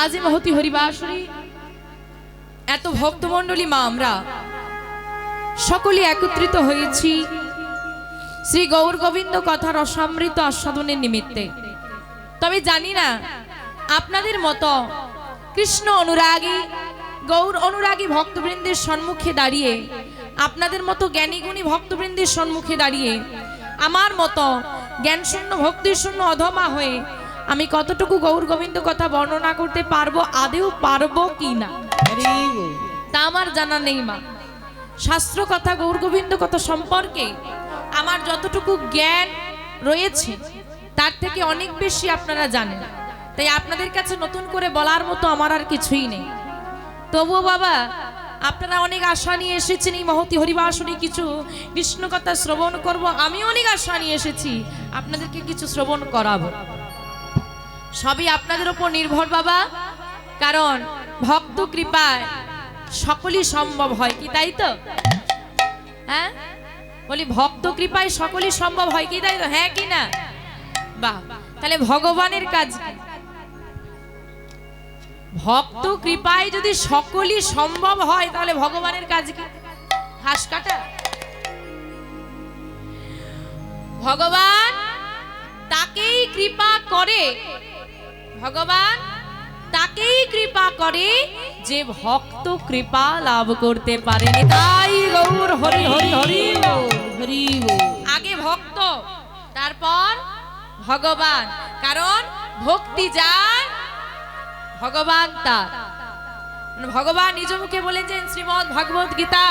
আজ এই মহতি হরিবাসরী, এত ভক্তমণ্ডলী মা আমরা, সকলে একত্রিত হয়েছি শ্রী গৌর গোবিন্দ কথার অসামৃত আস্বাদনের নিমিত্তে। তবে জানি না, আপনাদের মতো কৃষ্ণ অনুরাগী, গৌর অনুরাগী ভক্তবৃন্দের সম্মুখে দাঁড়িয়ে, আপনাদের মতো জ্ঞানীগুণী ভক্তবৃন্দের সম্মুখে দাঁড়িয়ে, আমার মতো জ্ঞানশূন্য, ভক্তিশূন্য, অধমা হয়ে আমি কতটুকু গৌর গোবিন্দ কথা বর্ণনা করতে পারব, আদেও পারব কি না? তা আমার জানা নেই, মা। শাস্ত্র কথা, গৌর গোবিন্দ কথা সম্পর্কে আমার যতটুকু জ্ঞান রয়েছে, তার থেকে অনেক বেশি আপনারা জানেন। তাই আপনাদের কাছে নতুন করে বলার মতো আমার আর কিছুই নেই। তবুও বাবা, আপনারা অনেক আশা নিয়ে এসেছেন এই মহতি হরিবাসনী কিছু কৃষ্ণ কথা শ্রবণ করব আমি অনেক আশা নিয়ে এসেছি। আপনাদেরকে কিছু শ্রবণ করাবো। সবই আপনাদের উপর নির্ভর, বাবা। কারণ ভক্ত কৃপায় সকলই সম্ভব হয়, কি তাই তো? হ্যাঁ? বলি, ভক্ত কৃপায় সকলই সম্ভব হয়, কি তাই তো? হ্যাঁ কি না? বাহ, তাহলে ভগবানের কাজ ভক্ত কৃপায় যদি সকলই সম্ভব হয়, তাহলে ভগবানের কাজ কি? ঘাস কাটা? ভগবান তাকেই কৃপা করে। ভগবান, তাকেই কৃপা করে যে ভক্ত কৃপা লাভ করতে পারে তাই গৌর, হরি হরি হরি হরি আগে ভক্ত, তারপর ভগবান। কারণ ভক্তি যার, ভগবান তার। মানে ভগবান নিজ মুখে বলেছেন শ্রীমদ ভগবত গীতা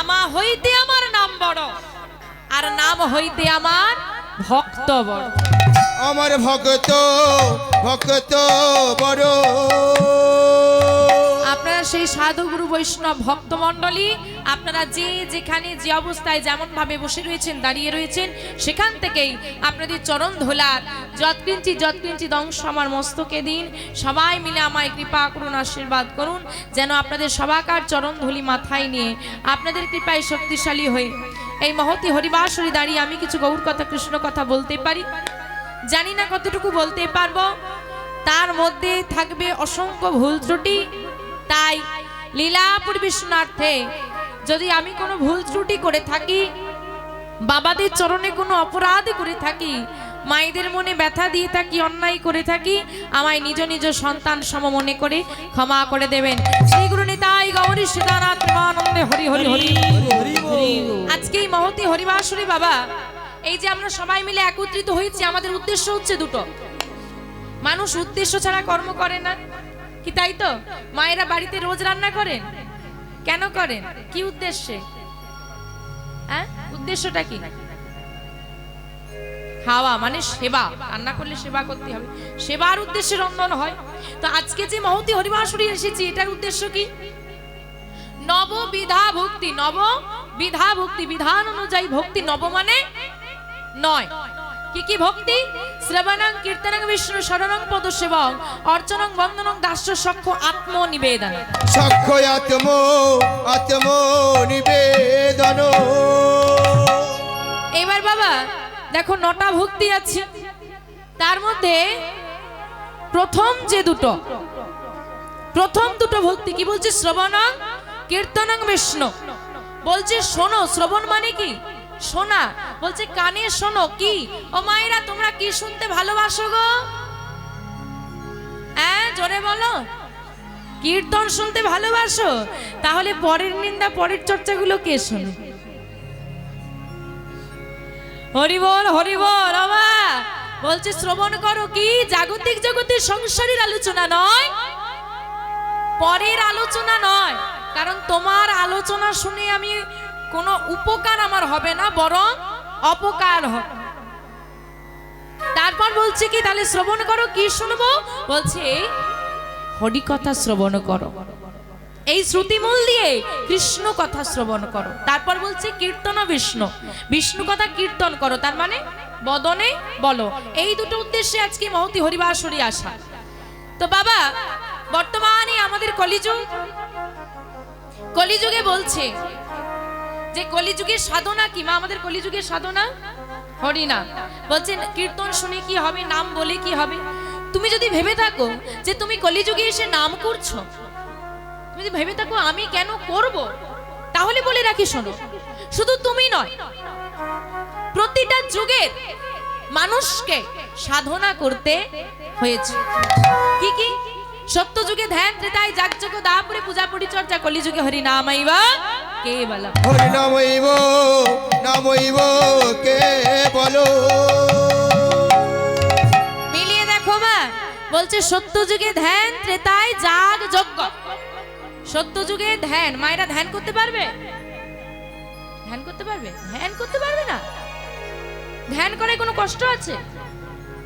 আমা হইতে আমার নাম বড়, আর নাম হইতে আমার ভক্ত বড় আমার ভক্ত ভক্ত বড়। আপনারা সেই সাধু গুরু বৈষ্ণব ভক্তমণ্ডলী আপনারা যে যেখানে যে অবস্থায় যেমন ভাবে বসে রয়েছেন দাঁড়িয়ে রয়েছেন সেখান থেকেই আপনাদের চরণ ধোলার যৎকিঞ্চি যৎকিঞ্চি দংশ আমার মস্তকে দিন। সবাই মিলে আমায় কৃপা করুন আশীর্বাদ করুন যেন আপনাদের সবাকার চরণ ধুলি মাথায় নিয়ে আপনাদের কৃপায় শক্তিশালী হয়ে এই মহতি হরিবাসরে দাঁড়িয়ে আমি কিছু গৌর কথা, কৃষ্ণ কথা বলতে পারি? জানি না কতটুকু বলতে পারব। তার মধ্যে থাকবে অসংখ্য ভুল ত্রুটি। তাই লীলা পরিবেশনার্থে যদি আমি কোনো ভুল ত্রুটি করে থাকি, বাবাদের চরণে কোনো অপরাধ করে থাকি, মায়েদের মনে ব্যথা দিয়ে থাকি, অন্যায় করে থাকি, আমায় নিজ নিজ সন্তান সম মনে করে ক্ষমা করে দেবেন। শ্রী গুরু নিতাই গৌরী সীতানাথ প্রেমানন্দে হরি হরি হরি হরি আজকে এই মহতি হরিবাসরী বাবা এই যে আমরা সবাই মিলে একত্রিত হয়েছি আমাদের উদ্দেশ্য হচ্ছে দুটো। মানুষ উদ্দেশ্য ছাড়া কর্ম করে না। কি তাই তো? মায়েরা বাড়িতে রোজ রান্না করেন? কেন করেন? কি উদ্দেশ্যে? হ্যাঁ? উদ্দেশ্যটা কি? খাওয়া মানে সেবা। রান্না করলে সেবা করতে হবে। সেবার উদ্দেশ্যে রন্ধন হয়। তো আজকে যে মহতি হরিবাসরী এসেছি এটার উদ্দেশ্য কি? নব বিধা ভক্তি নব বিধা ভক্তি বিধান অনুযায়ী ভক্তি নব মানে নয়। কি কি ভক্তি? শ্রবণং কীর্তনং বিষ্ণু শরণং পদ সেবং অর্চনং বন্দনং দাস্য সক্ষ আত্ম নিবেদন। সাক্ষ্য আত্ম আত্ম নিবেদন। এবার বাবা দেখো নটা ভক্তি আছে। তার মধ্যে প্রথম যে দুটো প্রথম দুটো ভক্তি কি বলছে? শ্রবণং কীর্তনং বিষ্ণু। বলছে, শোনো, শ্রবণ মানে কি? শোনা। বলছে, কানে শোনো, কি? ও মায়েরা, তোমরা কি শুনতে ভালোবাসো গো? হ্যাঁ জোরে বলো। কীর্তন শুনতে ভালোবাসো? তাহলে পরের নিন্দা, পরের চর্চাগুলো কে শোনে? হরিবল হরিবল আমা। বলছে, শ্রবণ করো কি? জাগতিক জগতের সংসারের আলোচনা নয়, পরের আলোচনা নয়। কারণ তোমার আলোচনা শুনে আমি কোনো উপকার আমার হবে না, বরং অপকার হবে। তারপর বলছে কি, তাহলে শ্রবণ করো, কি শুনব? বলছে হরি কথা শ্রবণ করো। এই শ্রুতিমূল দিয়ে কৃষ্ণ কথা শ্রবণ করো। তারপর বলছে, কীর্তন বিষ্ণু। বিষ্ণু কথা কীর্তন করো, তার মানে বদনে বলো। এই দুটো উদ্দেশ্যে আজকে মহতি হরিবাসরী আসা। তো বাবা, বর্তমানে আমাদের কলিযুগ। কলিযুগে বলছে যে কলিযুগের সাধনা কি? মা, আমাদের কলিযুগের সাধনা? হরিনাম বলছেন, কীর্তন শুনে কি হবে, নাম বলে কি হবে? তুমি যদি ভেবে থাকো যে তুমি কলিযুগে এসে নাম করছ, তুমি যদি ভেবে থাকো আমি কেন করব, তাহলে বলে রাখি, শোনো। শুধু তুমি নয়, প্রতিটা যুগের মানুষকে সাধনা করতে হয়েছে। কি কি? সত্য যুগে ধ্যান ত্রেতায় যাগযজ্ঞ দাপুরে পূজা পরিচর্যা কলিযুগে হরি নামাইবা কে বলা হরি নামইব নামইব কে বলো মিলিয়ে দেখো মা বলছে সত্য যুগে ধ্যান ত্রেতায় যাগ যজ্ঞ সত্য যুগে ধ্যান মায়েরা ধ্যান করতে পারবে? ধ্যান করতে পারবে? ধ্যান করতে পারবে না? ধ্যান করে কোনো কষ্ট আছে?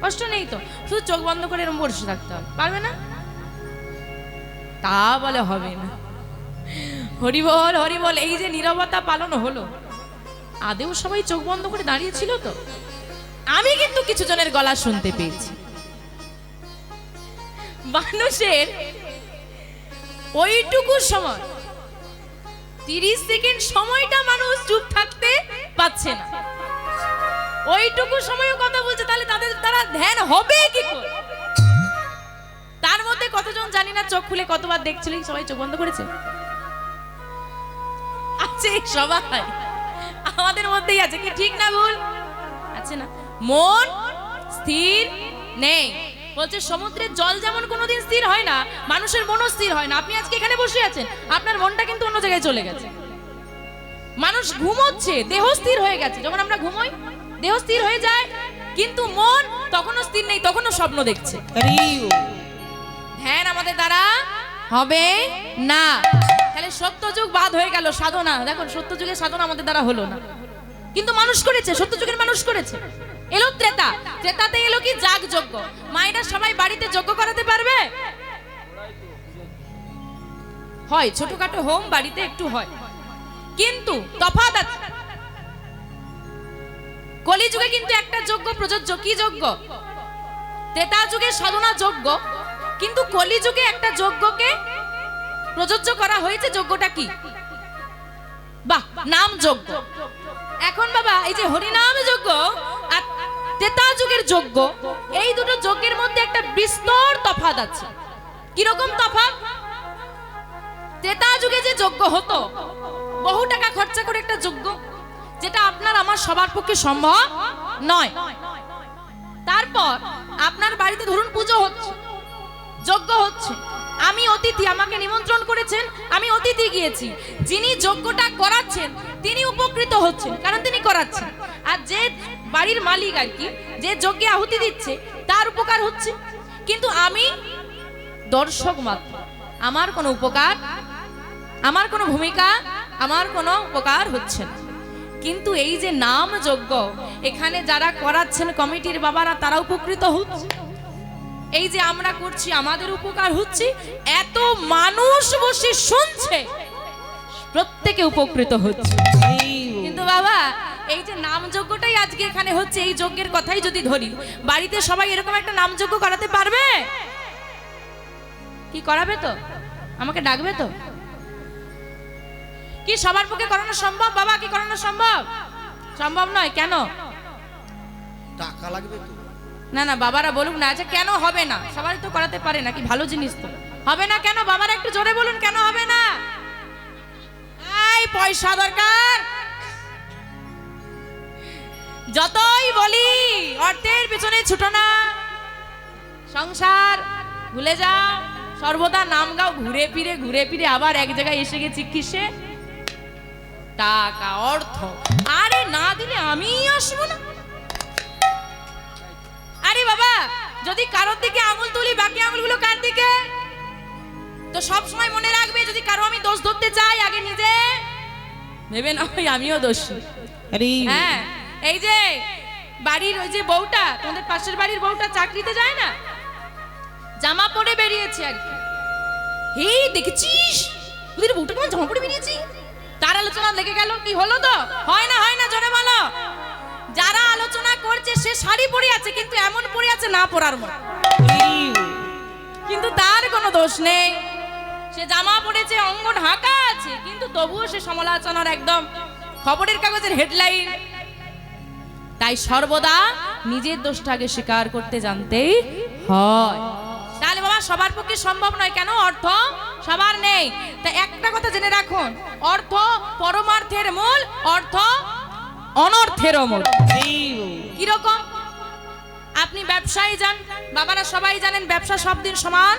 কষ্ট নেই তো। শুধু চোখ বন্ধ করে এরকম বসে থাকতে হবে পারবে না? তা বলে হবে না। হরিবল হরিবল, এই যে নীরবতা পালন হলো, আদেও সবাই চোখ বন্ধ করে দাঁড়িয়ে ছিল তো। আমি কিন্তু কিছু জনের গলা শুনতে পেয়েছি। মানুষের ওইটুকু সময়, তিরিশ সেকেন্ড সময়টা মানুষ চুপ থাকতে পাচ্ছে না। ওইটুকু সময়ও কথা বলছে, তাহলে তাদের তারা ধ্যান হবে কি করে? মধ্যে কতজন জানি না, চোখ খুলে কতবার দেখছিলেন, সবাই চোখ বন্ধ করেছে? আছে, সবাই। আমাদের মধ্যেই আছে, কি ঠিক না ভুল? আছে না। মন স্থির নেই। বলছে, সমুদ্রের জল যেমন কোনোদিন স্থির হয় না, মানুষের মনও স্থির হয় না। আপনি আজকে এখানে বসে আছেন, আপনার মনটা কিন্তু অন্য জায়গায় চলে গেছে। মানুষ ঘুমোচ্ছে, দেহ স্থির হয়ে গেছে। যখন আমরা ঘুমোই, দেহ স্থির হয়ে যায়, কিন্তু মন তখনও স্থির নেই, তখনও স্বপ্ন দেখছে। ধ্যান আমাদের দ্বারা হবে না। তাহলে সত্যযুগ বাদ হয়ে গেল, সাধনা। দেখুন, সত্যযুগের সাধনা আমাদের দ্বারা হলো না। কিন্তু মানুষ করেছে, সত্যযুগের মানুষ করেছে। এলো ত্রেতা। ত্রেতাতে এলো কি? যাগ যজ্ঞ মায়েরা সবাই বাড়িতে যজ্ঞ করাতে পারবে? হয়, ছোটখাটো হোম বাড়িতে একটু হয়। কিন্তু তফাৎ আছে। কলিযুগে কিন্তু একটা যোগ্য প্রযোজ্য। কি যোগ্য ত্রেতা যুগে সাধনা যজ্ঞ। কিন্তু কলিযুগে একটা যজ্ঞকে প্রযোজ্য করা হয়েছে, যজ্ঞটা কি? বাহ, নাম যজ্ঞ। এখন বাবা, এই যে হরিনাম যজ্ঞ আর ত্রেতা যুগের যজ্ঞ, এই দুটো যজ্ঞের মধ্যে একটা বিস্তর তফাত আছে। কীরকম তফাৎ? তেতা যুগে যে যজ্ঞ হতো, বহু টাকা খরচা করে একটা যজ্ঞ, যেটা আপনার আমার সবার পক্ষে সম্ভব নয়। তারপর আপনার বাড়িতে ধরুন পুজো হচ্ছে যজ্ঞ হচ্ছে। আমি অতিথি, আমাকে নিমন্ত্রণ করেছেন, আমি অতিথি গিয়েছি। যিনি যজ্ঞটা করাচ্ছেন, তিনি উপকৃত হচ্ছেন, কারণ তিনি করাচ্ছেন। আর যে বাড়ির মালিক আর কি, যে যজ্ঞে আহুতি দিচ্ছে, তার উপকার হচ্ছে। কিন্তু আমি দর্শক মাত্র। আমার কোনো উপকার, আমার কোনো ভূমিকা, আমার কোনো উপকার হচ্ছে না। কিন্তু এই যে নাম যজ্ঞ এখানে যারা করাচ্ছেন কমিটির বাবারা, তারা উপকৃত হচ্ছে। এই যে আমরা করছি, আমাদের উপকার হচ্ছে, এত মানুষ বসে শুনছে, প্রত্যেকে উপকৃত হচ্ছে। কিন্তু বাবা, এই যে নাম যজ্ঞটাই আজকে এখানে হচ্ছে, এই যজ্ঞের কথাই যদি ধরি, বাড়িতে সবাই এরকম একটা নাম যজ্ঞ করাতে পারবে? কি করাবে তো? আমাকে ডাকবে তো? কি সবার পক্ষে করানো সম্ভব? বাবা, কি করানো সম্ভব? সম্ভব নয়, কেন? টাকা লাগবে তো। না না, বাবারা বলুক না আচ্ছা কেন হবে না? সবাই তো করাতে পারে না কি ভালো জিনিস তো। হবে না কেন? বাবারা একটু জোরে বলুন, কেন হবে না? পয়সা দরকার। যতই বলি, অর্থের পেছনে ছুটো না। সংসার, ভুলে যাও। সর্বদা নাম গাও, ঘুরে ফিরে ঘুরে ফিরে, আবার এক জায়গায় এসে গেছি কিসে টাকা, অর্থ। আরে না দিলে আমিই আসব না। যদি কারোর দিকে আঙুল তুলি বাকি আঙুলগুলো কার দিকে? তো সব সময় মনে রাখবে যদি কারও আমি দোষ ধরতে চাই আগে নিজে ভেবে না ওই আমিও দোষী। হ্যাঁ এই যে বাড়ির ওই যে বউটা তোমাদের পাশের বাড়ির বউটা চাকরিতে যায় না? জামা পরে বেরিয়েছে আর কি। হে দেখেছিস? ওদের বউটা কেমন জামা পরে বেরিয়েছি? তার আলোচনা লেগে গেল কি হলো তো? হয় না হয় না জোরে বলো যারা আলোচনা করছে, সে শাড়ি পরে আছে, কিন্তু এমন পরে আছে না পরার মতো। কিন্তু তার কোনো দোষ নেই। সে জামা পরেছে অঙ্গ ঢাকা আছে, কিন্তু তবুও সে সমালোচনার একদম খবরের কাগজের হেডলাইন। তাই সর্বদা নিজের দোষটাকে স্বীকার করতে জানতেই হয়। তাহলে বাবা, সবার পক্ষে সম্ভব নয়। কেন? অর্থ সবার নেই। তা একটা কথা জেনে রাখুন। অর্থ পরমার্থের মূল, অর্থ অনর্থেরও মূল কীরকম? আপনি ব্যবসায় যান বাবারা সবাই জানেন ব্যবসা সব দিন সমান।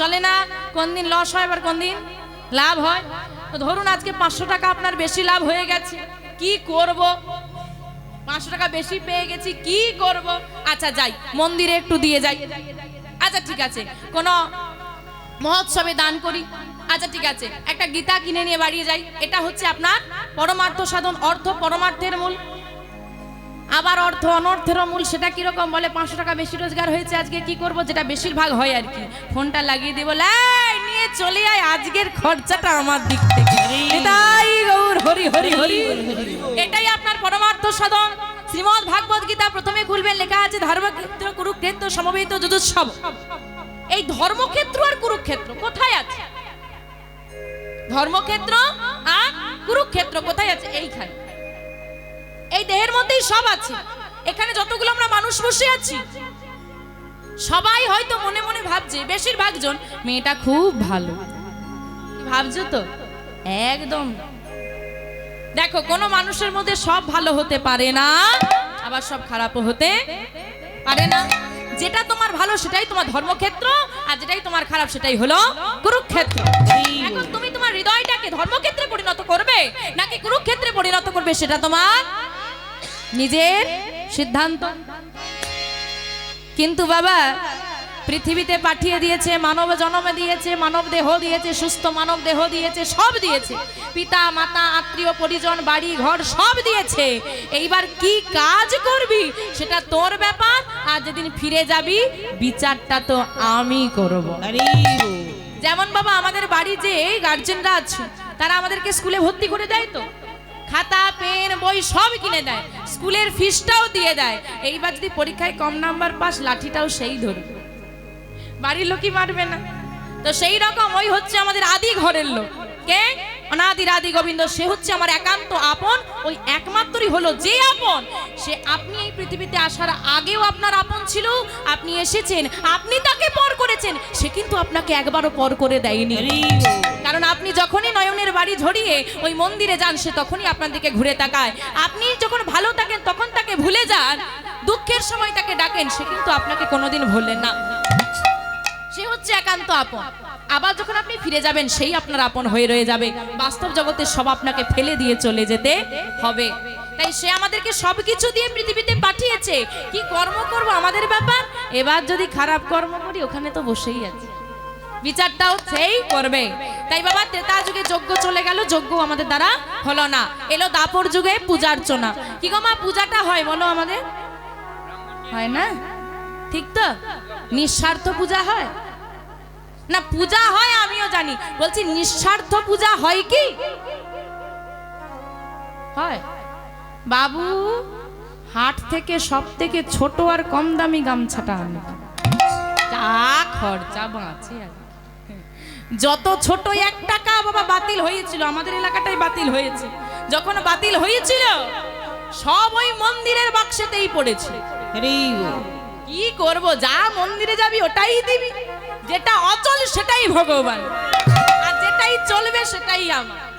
চলে না কোন দিন লস হয় আবার কোন দিন লাভ হয়। তো ধরুন আজকে পাঁচশো টাকা আপনার বেশি লাভ হয়ে গেছে কি করব? পাঁচশো টাকা বেশি পেয়ে গেছি কি করব? আচ্ছা যাই মন্দিরে একটু দিয়ে যাই। আচ্ছা ঠিক আছে কোনো মহোৎসবে দান করি। আচ্ছা ঠিক আছে। একটা গীতা কিনে নিয়ে বাড়িয়ে যাই। এটা হচ্ছে আপনার পরমার্থ সাধন অর্থ পরমার্থের মূল। আবার অর্থ অনর্থের মূল সেটা কীরকম বলে? পাঁচশো টাকা বেশি রোজগার হয়েছে আজকে কি করব? যেটা বেশিরভাগ হয় আর কি। ফোনটা লাগিয়ে দিব "এই, নিয়ে চলে আয় আজকের খরচাটা আমার দিক থেকে। হরি হরি হরি এটাই আপনার পরমার্থ সাধন। শ্রীমদ ভাগবত গীতা প্রথমে খুলবেন লেখা আছে ধর্মক্ষেত্র কুরুক্ষেত্র সমবেত যুজুৎসব এই ধর্মক্ষেত্র আর কুরুক্ষেত্র কোথায় আছে? ধর্মক্ষেত্র আর কুরুক্ষেত্র কোথায় আছে? এইখানে। এই দেহের মধ্যেই সব আছে। এখানে যতগুলো আমরা মানুষ বসে আছি সবাই হয়তো মনে মনে ভাবছে বেশিরভাগ জন মেয়েটা খুব ভালো। ভাবছ তো? একদম। দেখো কোনো মানুষের মধ্যে সব ভালো হতে পারে না আবার সব খারাপও হতে পারে না। যেটা তোমার ভালো সেটাই তোমার ধর্মক্ষেত্র আর যেটাই তোমার খারাপ সেটাই হলো কুরুক্ষেত্র। এখন তুমি তোমার হৃদয়টাকে ধর্মক্ষেত্রে পরিণত করবে নাকি কুরুক্ষেত্রে পরিণত করবে সেটা তোমার নিজের সিদ্ধান্ত। কিন্তু বাবা, পৃথিবীতে পাঠিয়ে দিয়েছে, মানব জন্ম দিয়েছে, মানব দেহ দিয়েছে, সুস্থ মানব দেহ দিয়েছে, সব দিয়েছে। পিতা, মাতা, আত্মীয়, পরিজন, বাড়ি, ঘর, সব দিয়েছে। এইবার কি কাজ করবি সেটা তোর ব্যাপার, আর যেদিন ফিরে যাবি, বিচারটা তো আমি করব। যেমন বাবা আমাদের বাড়ি যে গার্জেনরা আছে, তারা আমাদেরকে স্কুলে ভর্তি করে দেয় তো। খাতা, পেন, বই সব কিনে দেয়। স্কুলের ফিসটাও দিয়ে দেয়। এইবার যদি পরীক্ষায় কম নাম্বার পাস, লাঠিটাও সেই ধরবে বাড়ির লোকই মারবে না। তো সেই রকম ওই হচ্ছে আমাদের আদি ঘরের লোক। কে? অনাদির আদি গোবিন্দ সে হচ্ছে আমার একান্ত আপন। ওই একমাত্রই হলো যে আপন। সে আপনি এই পৃথিবীতে আসার আগেও আপনার আপন ছিল আপনি এসেছেন আপনি তাকে পর করেছেন সে কিন্তু আপনাকে একবারও পর করে দেয়নি। কারণ আপনি যখনই নয়নের বাড়ি ঝরিয়ে ওই মন্দিরে যান সে তখনই আপনার দিকে ঘুরে তাকায়। আপনি যখন ভালো থাকেন তখন তাকে ভুলে যান দুঃখের সময় তাকে ডাকেন সে কিন্তু আপনাকে কোনোদিন ভুললেন না। সে হচ্ছে একান্ত আপন। আবার যখন আপনি ফিরে যাবেন, সেই আপনার আপন হয়ে রয়ে যাবে। বাস্তব জগতে সব আপনাকে ফেলে দিয়ে চলে যেতে হবে। তাই সে আমাদেরকে সবকিছু দিয়ে পৃথিবীতে পাঠিয়েছে। কি কর্ম করব আমাদের ব্যাপার? এবার যদি খারাপ কর্ম করি, ওখানে তো বসেই আছে। বিচারটাও সেই করবে। তাই বাবা, ত্রেতা যুগে যজ্ঞ চলে গেল যজ্ঞ আমাদের দ্বারা হলো না। এলো দাপর যুগে পূজার্চনা। কি গো মা, পূজাটা হয় বলো আমাদের? হয় না? ঠিক তো? নিঃস্বার্থ পূজা হয়? না পূজা হয় আমিও জানি। বলছি, নিঃস্বার্থ পূজা হয় কি? হয়। বাবু, হাট থেকে সব থেকে ছোট আর কম দামি গামছাটা আনে। যা খরচা বাঁচে আর যত ছোট এক টাকা, বাবা, বাতিল হয়েছিল। আমাদের এলাকাটাই বাতিল হয়েছে। যখন বাতিল হয়েছিল, সব ওই মন্দিরের বাক্সেতেই পড়েছে। কি করব? যা মন্দিরে যাবি, ওটাই দিবি। যেটা অচল, সেটাই ভগবান। আর যেটাই চলবে, সেটাই আমার।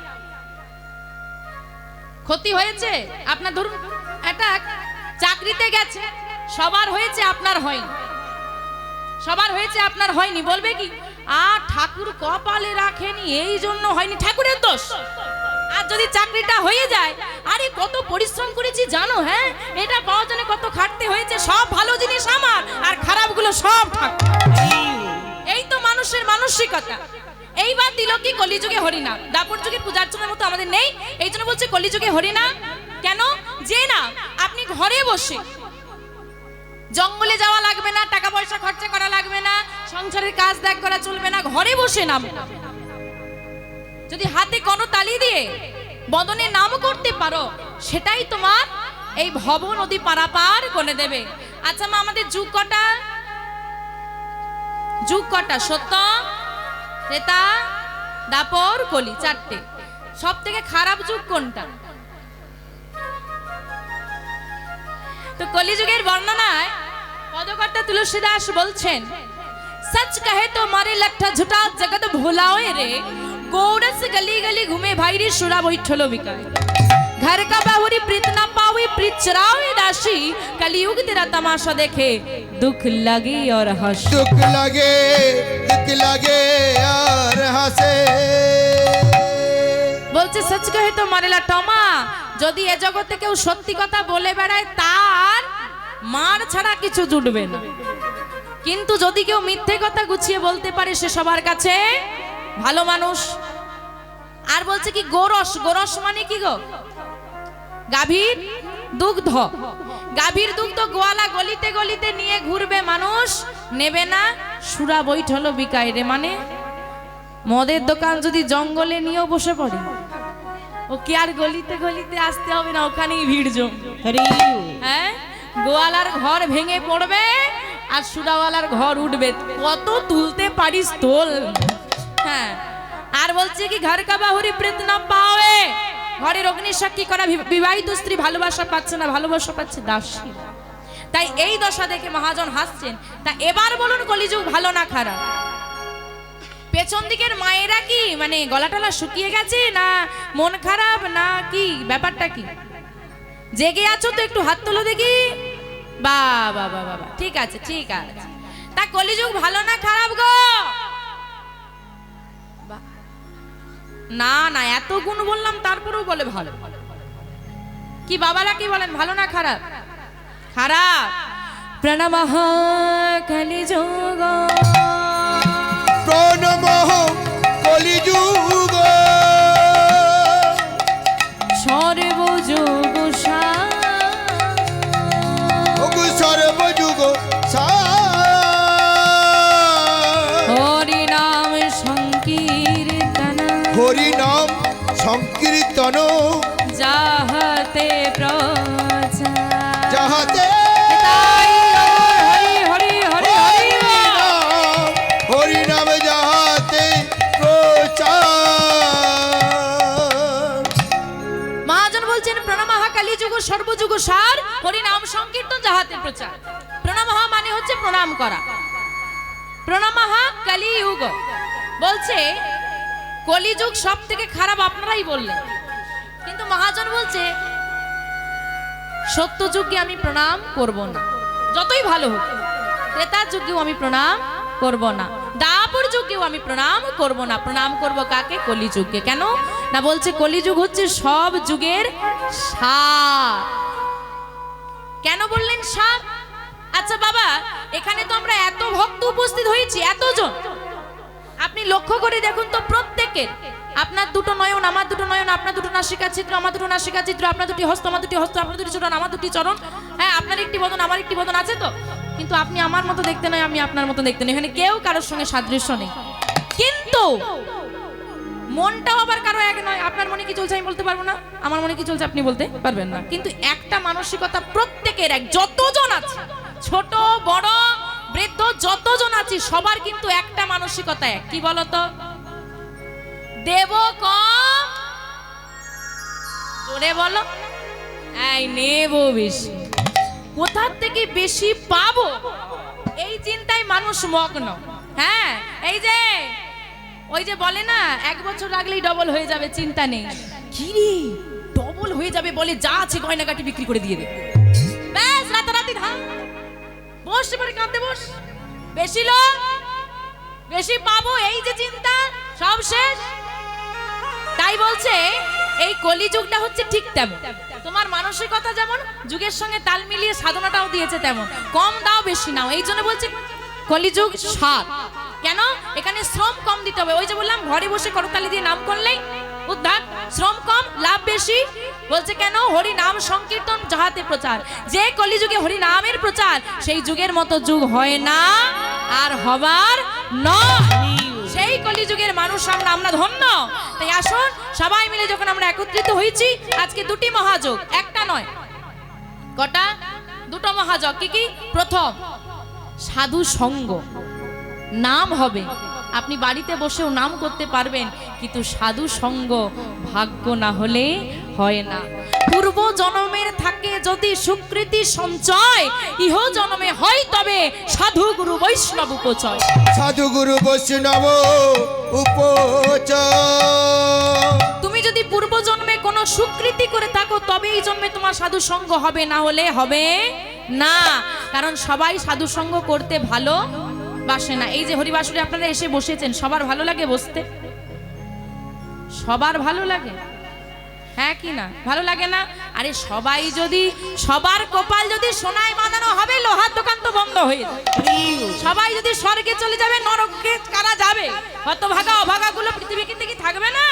ক্ষতি হয়েছে? আপনার ধরুন এটা চাকরিতে গেছে। সবার হয়েছে, আপনার হয়নি। সবার হয়েছে, আপনার হয়নি। বলবে কি, আ, ঠাকুর কপালে রাখেনি, এই জন্য হয়নি। ঠাকুরের দোষ। আর যদি চাকরিটা হয়ে যায়, আরে কত পরিশ্রম করেছি জানো হ্যাঁ? এটা পাওয়ার জন্য কত খাটতে হয়েছে, সব ভালো জিনিস আমার, আর খারাপগুলো সব এই তো মানুষের মানসিকতা। এইবার দিল কি কলিযুগে হরিনাম দাপর যুগের পূজার্চনার মতো আমাদের নেই, এই জন্য বলছে কলিযুগে হরিনাম কেন? যে না, আপনি ঘরে বসে জঙ্গলে যাওয়া লাগবে না, টাকা পয়সা খরচা করা লাগবে না, সংসারের কাজ ত্যাগ করা চলবে না, ঘরে বসে নাম। যদি হাতে কোনো তালি দিয়ে বদনে নাম করতে পারো, সেটাই তোমার এই ভব নদী পারাপার করে দেবে। আচ্ছা মা, আমাদের যুগ কটা? যুগ কটা? সত্য, ত্রেতা, দাপর, কলি, চারটে। সব থেকে খারাপ যুগ কোনটা? তো কলিযুগের বর্ণনায় পদকর্তা তুলসী দাস বলছেন, সচ কহে তো মারে লঠা ঝুটা জগত ভোলাও রে। रे गोरस गली गली घूमे भाई रे सुरा बैठलो बिकाए घर का बाहुरी प्रीत ना पावे प्रीत चरावे राशि कलयुग तेरा तमाशा देखे दुख लगे और हंस দুঃখ লাগে দুঃখ লাগে আর হাসে বলছে সচ কহে তো মারেলা টমা যদি এ জগতে কেউ সত্যি কথা বলে বেড়ায় তার মার ছাড়া কিছু জুটবে না কিন্তু যদি কেউ মিথ্যে কথা গুছিয়ে বলতে পারে সে সবার কাছে ভালো মানুষ। আর বলছে কি গোরস গোরস মানে কি গো? গাভীর দুগ্ধ। গাভীর দুগ্ধ গোয়ালা গলিতে গলিতে নিয়ে ঘুরবে মানুষ নেবে না সুরা বৈঠলো বিকায় রে মানে। মদের দোকান যদি জঙ্গলে নিয়েও বসে পড়ে ও কি আর গলিতে গলিতে আসতে হবে না ওখানেই ভিড় জম হ্যাঁ? গোয়ালার ঘর ভেঙে পড়বে আর সুরাওয়ালার ঘর উঠবে। কত তুলতে পারিস তোল। হ্যাঁ। আর বলছে কি ঘর কা বাহুরি প্রেত না পাওয়ে। ঘরের অগ্নি সাক্ষী করা বিবাহিত স্ত্রী ভালোবাসা পাচ্ছে না, ভালোবাসা পাচ্ছে দাসী। তাই এই দশা দেখে মহাজন হাসছেন, তা এবার বলুন কলিযুগ ভালো না খারাপ? পেছন দিকের মায়েরা কি মানে গলা টলা শুকিয়ে গেছে না মন খারাপ, না কি, ব্যাপারটা কি? জেগে আছো তো একটু হাত তোলো দেখি। বা বা বা বা ঠিক আছে ঠিক আছে। তা কলিযুগ ভালো না খারাপ গো? না না, এত গুণ বললাম, তারপরেও বলে ভালো। কি বাবারা কি বলেন, ভালো না খারাপ? খারাপ। প্রণাম কালী প্রণমঃ বলছেন প্রণামহা কালী যুগ সর্বযুগ সার হরি নাম সংকীর্তন যাহাতে প্রচার। প্রণামহা মানে হচ্ছে প্রণাম করা। প্রণামহা কালী যুগ বলছে কলিযুগ সব থেকে খারাপ আপনারাই বললেন। কিন্তু মহাজন বলছে সত্য যুগে আমি প্রণাম করব না। যতই ভালো হোক, ত্রেতার যুগেও আমি প্রণাম করব না। দাপর যুগেও আমি প্রণাম করব না। প্রণাম করব কাকে? কলিযুগকে। কেন? না বলছে, কলিযুগ হচ্ছে সব যুগের সার। কেন বললেন সার? আচ্ছা বাবা, এখানে তো আমরা এত ভক্ত উপস্থিত হয়েছি, এতজন। আপনি লক্ষ্য করে দেখুন তো প্রত্যেকের। আপনার দুটো নয়ন, আমার দুটো নয়ন, আপনার দুটো নাসিকা চিত্র, আমার দুটো নাসিকা চিত্র, আপনার দুটি হস্ত, আমার দুটি হস্ত, আপনার দুটি চরণ, আমার দুটি চরণ। হ্যাঁ আপনার একটি বদন, আমার একটি বদন আছে তো? কিন্তু আপনি আমার মতো দেখতে নয়, আমি আপনার মতো দেখতে নই এখানে কেউ কারোর সঙ্গে সাদৃশ্য নেই। কিন্তু মনটাও আবার কারও এক নয়। আপনার মনে কি চলছে আমি বলতে পারব না? আমার মনে কি চলছে আপনি বলতে পারবেন না। কিন্তু একটা মানসিকতা প্রত্যেকের এক, যতজন আছে, ছোট, বড়, বৃদ্ধ, যতজন আছি, সবার কিন্তু একটা মানসিকতা এক। কি বলতো? দেব কম? জোরে বলো। এই নেব বেশি। কোথার থেকে বেশি পাবো? এই চিন্তায় মানুষ মগ্ন। হ্যাঁ এই যে, ওই যে বলে না, এক বছর লাগলেই ডবল হয়ে যাবে, চিন্তা নেই। কিরে, ডবল হয়ে যাবে বলে যা আছে গয়নাগাটি বিক্রি করে দিয়ে দে। ব্যাস, রাতারাতি ধান। বস, এবারে কাঁদতে বস। বেশি লোক, বেশি পাবো, এই যে চিন্তা, সব শেষ। তাই বলছে, এই কলিযুগটা হচ্ছে ঠিক তেমন। তোমার মানসিকতা যেমন, যুগের সঙ্গে তাল মিলিয়ে সাধনাটাও দিয়েছে তেমন। কম দাও, বেশি নাও। এই জন্য বলছে, কলিযুগ সাত। কেন? এখানে শ্রম কম দিতে হবে। ওই যে বললাম, ঘরে বসে করতালি দিয়ে নাম করলেই উদ্ধার। শ্রম কম, লাভ বেশি। বলছে কেন? হরি নাম সংকীর্তন যাহাতে প্রচার। যে কলিযুগে হরি নামের প্রচার, সেই যুগের মতো যুগ হয় না, আর হবার নয়। কলিযুগের মানুষ আমরা আমরা ধন্য। তাই আসুন, সবাই মিলে যখন আমরা একত্রিত হয়েছি, আজকে দুটি মহাযোগ, একটা নয়। কটা? দুটো মহাযোগ, কি কি? প্রথম, সাধু সঙ্গ। নাম হবে। আপনি বাড়িতে বসেও নাম করতে পারবেন, কিন্তু সাধু সঙ্গ ভাগ্য না হলে হয় না। পূর্ব জন্মের থাকে যদি সুকৃতি সঞ্চয় ইহ জন্মে হয় তবে সাধু গুরু বৈষ্ণব উপচয়। সাধু গুরু বৈষ্ণব উপচ তুমি যদি পূর্ব জন্মে কোনো সুকৃতি করে থাকো তবে এই জন্মে তোমার সাধু সঙ্গ হবে না হলে হবে না। কারণ সবাই সাধু সঙ্গ করতে ভালো বাসে না। এই যে হরিবাসুরে আপনারা এসে বসেছেন সবার ভালো লাগে বসতে? সবার ভালো লাগে? হ্যাঁ কি না? ভালো লাগে না? আরে সবাই যদি, সবার কপাল যদি সোনায় বাঁধানো হবে, লোহার দোকান তো বন্ধ হয়ে সবাই যদি স্বর্গে চলে যাবে, নরকে কারা যাবে? হতভাগা, অভাগাগুলো কিন্তু কি থাকবে না?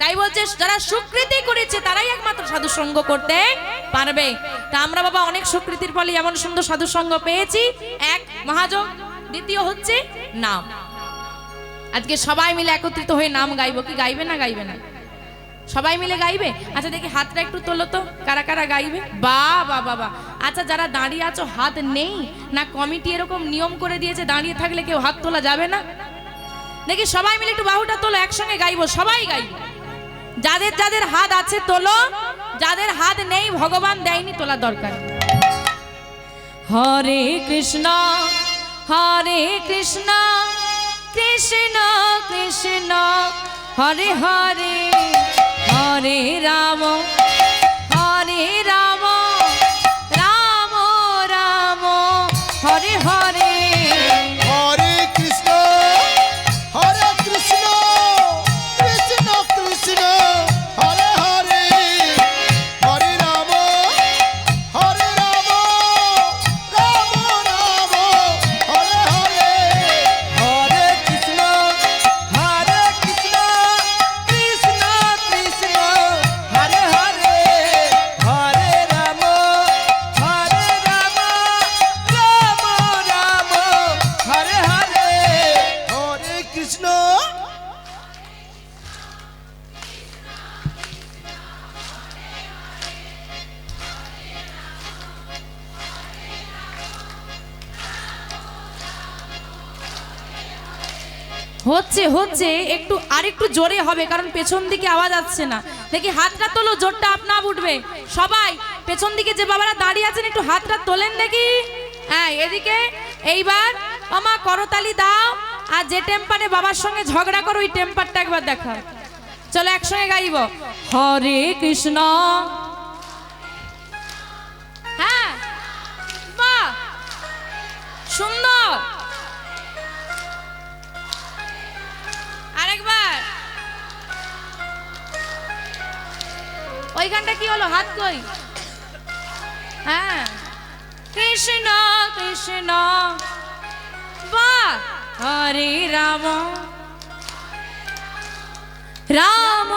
তাই বলছে, যারা সুকৃতি করেছে, তারাই একমাত্র সাধু সঙ্গ করতে পারবে। তা আমরা বাবা অনেক সুকৃতির ফলে এমন সুন্দর সাধু সঙ্গ পেয়েছি। এক মহাযোগ দ্বিতীয় হচ্ছে নাম। আজকে সবাই মিলে একত্রিত হয়ে নাম গাইব। কি গাইবে না গাইবে না? সবাই মিলে গাইবে? আচ্ছা দেখি হাতটা একটু তোলো তো। কারা কারা গাইবে? বা বা বাবা আচ্ছা যারা দাঁড়িয়ে আছো, হাত নেই, না কমিটি এরকম নিয়ম করে দিয়েছে, দাঁড়িয়ে থাকলে কেউ হাত তোলা যাবে না? দেখি সবাই মিলে একটু বাহুটা তোলো, একসঙ্গে গাইবো, সবাই গাইবো যাদের যাদের হাত আছে, তোলো। যাদের হাত নেই, ভগবান দেয়নি তোলার দরকার। হরে কৃষ্ণ হরে কৃষ্ণ কৃষ্ণ কৃষ্ণ। হরে হরে। হরে রাম। হচ্ছে হচ্ছে, একটু আর একটু জোরে হবে, কারণ পেছন দিকে আওয়াজ আসছে না। দেখি হাতটা তোলো, জোরটা আপনা উঠবে। সবাই, পেছন দিকে যে বাবারা দাঁড়িয়ে আছেন, একটু হাতটা তোলেন দেখি। হ্যাঁ এদিকে, এইবার আমা করতালি দাও। আর যে টেম্পারে বাবার সঙ্গে ঝগড়া করো, ওই টেম্পারটা একবার দেখা চলো একসঙ্গে গাইব। হরে কৃষ্ণ। ওইখানটা কি হলো? হাত কই? হ্যাঁ। কৃষ্ণ কৃষ্ণ বা হরে রাম। রাম